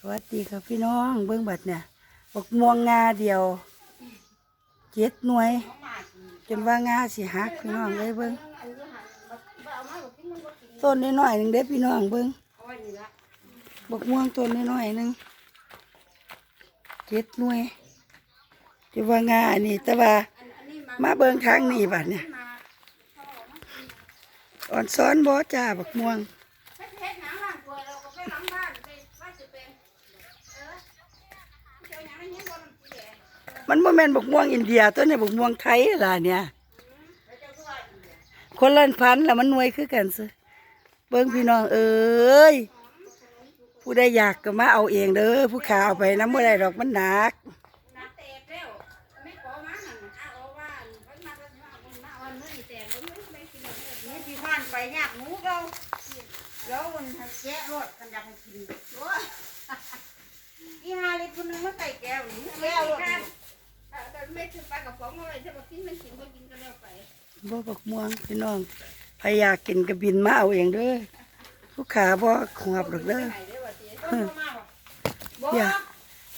สวัสดีครับพี่น้องเบิ้องบัดเนี่ยบักม่วงงาเดียวเจ็ดหน่วย จนว่างาสิหักพี่น้องเลยเบิ้องต้นน้อยๆหนึ่งเด้พี่น้องเบิ้องบักม่วงต้นน้อยๆหนึ่งเจ็ดหน่วยจนว่างาอันนี้แต่ว่ามาเบิ้องทางนี้บัดเนี่ยอ่อนซ้อนบ่จ้าบักม่วง มันบ่แม่นบกม่วงอินเดียตัวนี้บกม่วงไทยล่ะเนี่ย คนละพันธุ์แล้วมันหน่วยคือกันซะเบิ่งพี่น้อง เอ้ยผู้ใดอยากก็มาเอาเองเด้อผู้ขาเอาไปน้ำบ่ได้ดอกมันหนักนี่ที่บ้านไปยากหนูเราแล้วมันแกะรถกันอยากให้กินโอ้ยอีฮาลิคนนึงมาใส่แก้วนี่แก้วรถ ไม่ถึงปลากระป๋องอะไรถ้าบอกกินไม่กินก็กินก็แล้วไปบ่บกม่วงพี่น้องใครอยากกินก็บินมาเอาเองเด้อผู้ขาบ่ขวบดอกเด้อไหนได้ว่าตีต้นมาบอกอย่า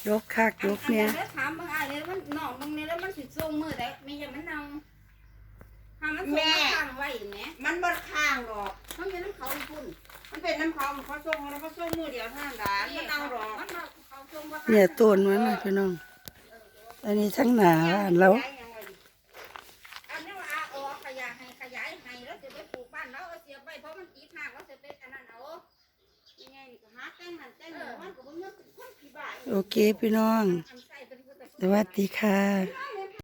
ดกคักดกเนี่ยแล้วถามบางอะไรมันหนองบางนี้แล้วมันสิส่งมือได้ไม่ใช่มันเน่าถ้ามันส่งมาข้างไว้เนี่ยมันบดข้างหรอกมันเป็นน้ำเขาพุ่นมันเป็นน้ำเขาเขาส่งแล้วเขาส่งมือเดียวเท่านั้นล่ะมันเอาหรอกมันเขาส่งว่าเนี่ยต้นมันน่ะพี่น้อง อันนี้ทั้งหนาบ้านแล้วอันนี้ว่าออกขยายให้ขยายให้แล้วจะไปปลูกบ้านเราเสียไปเพราะมันตีทางเราจะไปอันนั้นเอายังไงหาแต่งหันแต่งมันก็บ่เงินคนผีบ้าโอเคพี่น้อง สวัสดีค่ะ